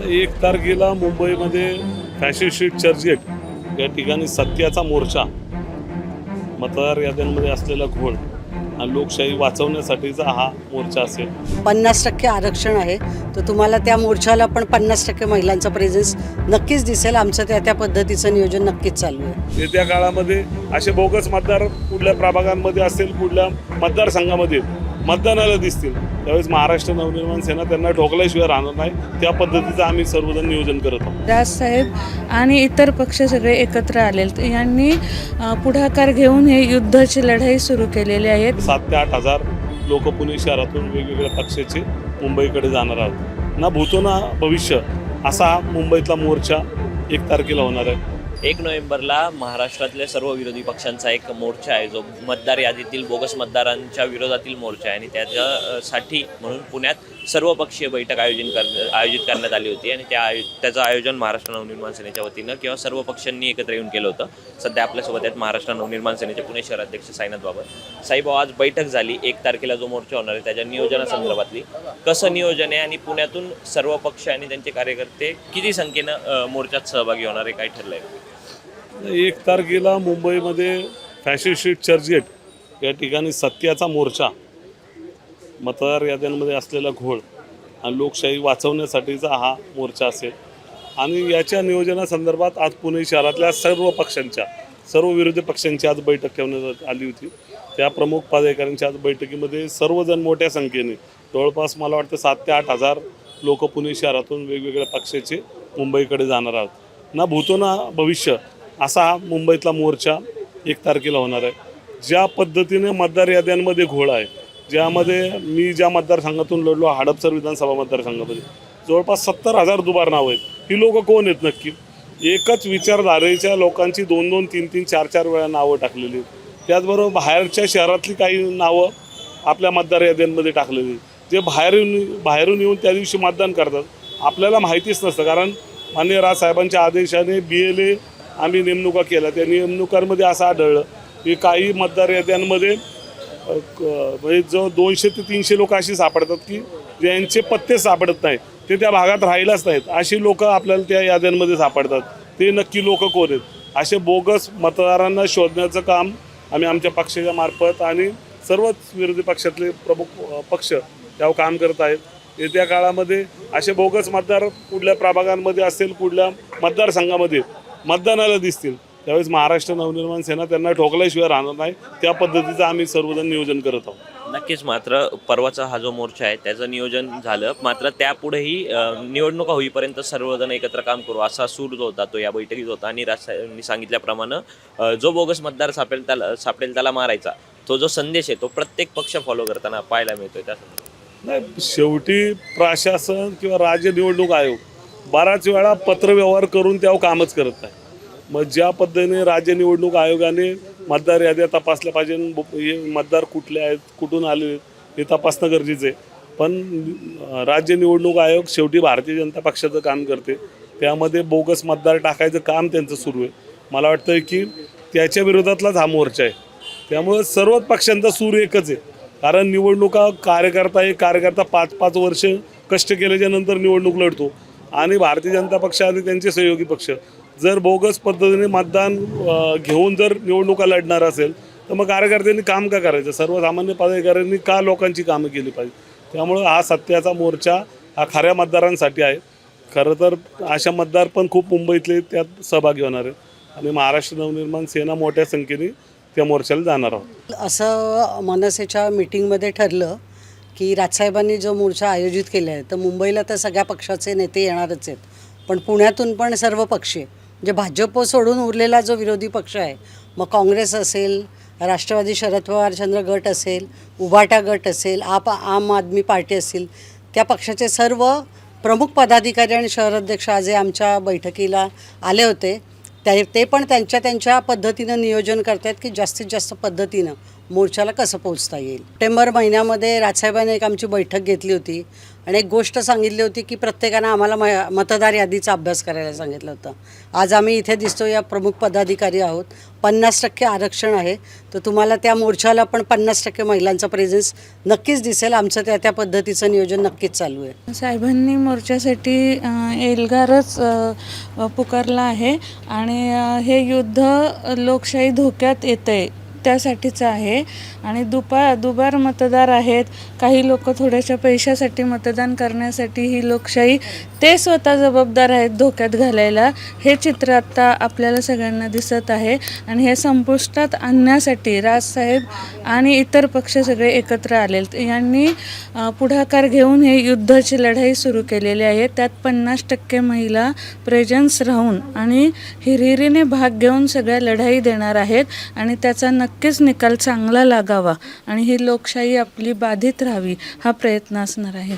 एक तारखेला मुंबईमध्ये फॅशन स्ट्रीट चर्चगेट या ठिकाणी सत्याचा मोर्चा मतदार याद्यांमध्ये असलेला घोळ आणि लोकशाही वाचवण्यासाठीचा हा मोर्चा असेल. पन्नास टक्के आरक्षण आहे. तर तुम्हाला त्या मोर्चाला पण पन्नास टक्के महिलांचा प्रेझेन्स नक्कीच दिसेल. आमचं त्या त्या पद्धतीचं नियोजन नक्कीच चालू आहे. येत्या काळामध्ये असे बोगस मतदार कुठल्या प्रभागांमध्ये असेल कुठल्या मतदारसंघामध्ये मतदानाला दिसतील. त्यावेळेस महाराष्ट्र नवनिर्माण सेना त्यांना ठोकल्याशिवाय राहणार नाही. त्या पद्धतीचं आम्ही सर्वजण नियोजन करत आहोत. राजसाहेब आणि इतर पक्ष सगळे एकत्र आलेले यांनी पुढाकार घेऊन हे युद्धाची लढाई सुरू केलेली आहे सात ते आठ हजार लोक पुणे शहरातून वेगवेगळ्या पक्षाचे मुंबईकडे जाणार आहोत. ना भूतो ना भविष्य असा मुंबईतला मोर्चा एक तारखेला होणार आहे. एक नोव्हेंबरला महाराष्ट्रातल्या सर्व विरोधी पक्षांचा एक मोर्चा आहे जो मतदार यादीतील बोगस मतदारांच्या विरोधातील मोर्चा आहे. आणि त्याच्यासाठी म्हणून पुण्यात सर्वपक्षीय बैठक आयोजन कर आयोजित करण्यात आली होती. आणि त्या आयो त्याचं आयोजन महाराष्ट्र नवनिर्माण सेनेच्या वतीनं किंवा सर्व पक्षांनी एकत्र येऊन केलं होतं. सध्या आपल्यासोबत आहेत महाराष्ट्र नवनिर्माण सेनेचे पुणे शहराध्यक्ष साईनाथ बाबर. साईबाबा आज बैठक झाली. एक तारखेला जो मोर्चा होणार आहे त्याच्या नियोजनासंदर्भातली. कसं नियोजन आहे आणि पुण्यातून सर्व पक्ष आणि त्यांचे कार्यकर्ते किती संख्येनं मोर्चात सहभागी होणार आहे काय ठरलं आहे एक तारखेला मुंबईमध्ये फॅशन स्ट्रीट चर्चगेट या ठिकाणी सत्याचा मोर्चा मतदार याद्यांमध्ये असलेला घोळ आणि लोकशाही वाचवण्यासाठीचा हा मोर्चा असेल. आणि याच्या नियोजनासंदर्भात आज पुणे शहरातल्या सर्व पक्षांच्या सर्व विरोधी पक्षांची आज बैठक ठेवण्यात आली होती. त्या प्रमुख पदाधिकाऱ्यांच्या आज बैठकीमध्ये सर्वजण मोठ्या संख्येने जवळपास मला वाटतं सात ते आठ हजार लोक पुणे शहरातून वेगवेगळ्या पक्षाचे मुंबईकडे जाणार आहोत. ना भूतो ना भविष्य असा हा मुंबईतला मोर्चा एक तारखेला होणार आहे. ज्या पद्धतीने मतदार याद्यांमध्ये घोळ आहे ज्यामध्ये मी ज्या मतदारसंघातून लढलो हडपसर विधानसभा मतदारसंघामध्ये जवळपास सत्तर हजार दुबार नावं आहेत. ही लोक कोण आहेत नक्की? एकच विचारधारेच्या लोकांची दोन दोन तीन तीन चार चार वेळा नावं टाकलेली आहेत. त्याचबरोबर बाहेरच्या शहरातली काही नावं आपल्या मतदार याद्यांमध्ये टाकलेली जे बाहेरून बाहेरून येऊन त्या दिवशी मतदान करतात आपल्याला माहितीच नसतं. कारण माननीय राजसाहेबांच्या आदेशाने बी एल ए आम्ही नेमणुका केल्या. त्या नेमणुकांमध्ये असं आढळलं की काही मतदार याद्यांमध्ये क- म्हणजे जवळ दोनशे ते तीनशे लोक अशी सापडतात की ज्यांचे पत्ते सापडत नाहीत ते त्या भागात राहिलाच नाहीत. अशी लोक आपल्याला त्या याद्यांमध्ये सापडतात. ते नक्की लोक कोण आहेत? असे बोगस मतदारांना शोधण्याचं काम आम्ही आमच्या पक्षाच्या मार्फत आणि सर्वच विरोधी पक्षातले प्रमुख पक्ष त्यावर काम करत आहेत. येत्या काळामध्ये असे बोगस मतदार कुठल्या प्रभागांमध्ये असेल कुठल्या मतदारसंघामध्ये मतदानाला दिसतील. त्यावेळेस महाराष्ट्र नवनिर्माण सेना त्यांना ठोकल्याशिवाय राहणार नाही. त्या पद्धतीचं आम्ही सर्वजण नियोजन करत आहोत. नक्कीच मात्र परवाचा हा जो मोर्चा आहे त्याचं नियोजन झालं. मात्र त्यापुढेही निवडणुका होईपर्यंत सर्वजण एकत्र काम करू असा सूर जो होता तो या बैठकीत होता. आणि राजसाहेबांनी सांगितल्याप्रमाणे जो बोगस मतदार सापडेल त्याला सापडेल त्याला मारायचा. तो जो संदेश आहे तो प्रत्येक पक्ष फॉलो करताना पाहायला मिळतोय त्या. नाही शेवटी प्रशासन किंवा राज्य निवडणूक आयोग बराच वेळा पत्रव्यवहार करून त्यावर कामच करत नाही. मग ज्या पद्धतीने राज्य निवडणूक आयोगाने मतदार याद्या तपासल्या पाहिजे हे मतदार कुठले आहेत कुठून आले हे तपासणं गरजेचं आहे. पण राज्य निवडणूक आयोग शेवटी भारतीय जनता पक्षाचं काम करते. त्यामध्ये बोगस मतदार टाकायचं काम त्यांचं सुरू आहे. मला वाटतं की त्याच्या विरोधातलाच हा मोर्चा आहे. त्यामुळं सर्वच पक्षांचा सूर एकच आहे. कारण निवडणुका कार्यकर्ता एक कार्यकर्ता पाच पाच वर्ष कष्ट केल्याच्यानंतर निवडणूक लढतो. आणि भारतीय जनता पक्ष आणि त्यांचे सहयोगी पक्ष. जर बोगस पद्धतीने मतदान घेऊन जर निवडणुका लढणार असेल तर मग कार्यकर्त्यांनी काम का करायचं? सर्वसामान्य पदाधिकाऱ्यांनी का लोकांची कामं केली पाहिजे? त्यामुळं हा सत्याचा मोर्चा हा खऱ्या मतदारांसाठी आहे. खरं तर अशा मतदार पण खूप मुंबईतले त्यात सहभागी होणार आहेत. आणि महाराष्ट्र नवनिर्माण सेना मोठ्या संख्येने त्या मोर्चाला जाणार आहोत. असं मनसेच्या मिटिंगमध्ये ठरलं की राजसाहेबांनी जो मोर्चा आयोजित केला आहे तर मुंबईला तर सगळ्या पक्षाचे नेते येणारच आहेत. पण पुण्यातून पण सर्व पक्षी म्हणजे भाजप सोडून उरलेला जो विरोधी पक्ष आहे मग काँग्रेस असेल राष्ट्रवादी शरद पवारचंद्र गट असेल उभाटा गट असेल आप आम आदमी पार्टी असेल त्या पक्षाचे सर्व प्रमुख पदाधिकारी आणि शहराध्यक्ष आज आमच्या बैठकीला आले होते. त्या ते पण त्यांच्या त्यांच्या पद्धतीनं नियोजन करतात की जास्तीत जास्त पद्धतीनं. मोर्चाला कसं पोहोचता येईल? सप्टेंबर महिन्यामध्ये राजसाहेबांनी एक आमची बैठक घेतली होती आणि एक गोष्ट सांगितली होती की प्रत्येकानं आम्हाला म मतदार यादीचा अभ्यास करायला सांगितलं होतं. आज आम्ही इथे दिसतो या प्रमुख पदाधिकारी आहोत. पन्नास टक्के आरक्षण आहे. तर तुम्हाला त्या मोर्चाला पण पन्नास टक्के महिलांचा प्रेझेन्स नक्कीच दिसेल. आमचं त्या त्या पद्धतीचं नियोजन नक्कीच चालू आहे. साहेबांनी मोर्चासाठी एल्गारच पुकारला आहे. आणि हे युद्ध लोकशाही धोक्यात येतं आहे त्यासाठीचं आहे. आणि दुपा दुबार मतदार आहेत. काही लोक थोड्याशा पैशासाठी मतदान करण्यासाठी ही लोकशाही ते स्वतः जबाबदार आहेत धोक्यात घालायला. हे चित्र आत्ता आपल्याला सगळ्यांना दिसत आहे. आणि हे संपुष्टात आणण्यासाठी राजसाहेब आणि इतर पक्ष सगळे एकत्र आले यांनी पुढाकार घेऊन हे युद्धाची लढाई सुरू केलेली आहे. त्यात पन्नास टक्के महिला प्रेझेन्स राहून आणि हिरिरीने भाग घेऊन सगळ्या लढाई देणार आहेत. आणि त्याचा नक्कीच निकाल चांगला लागावा आणि ही लोकशाही आपली बाधित राहावी हा प्रयत्न असणार आहे.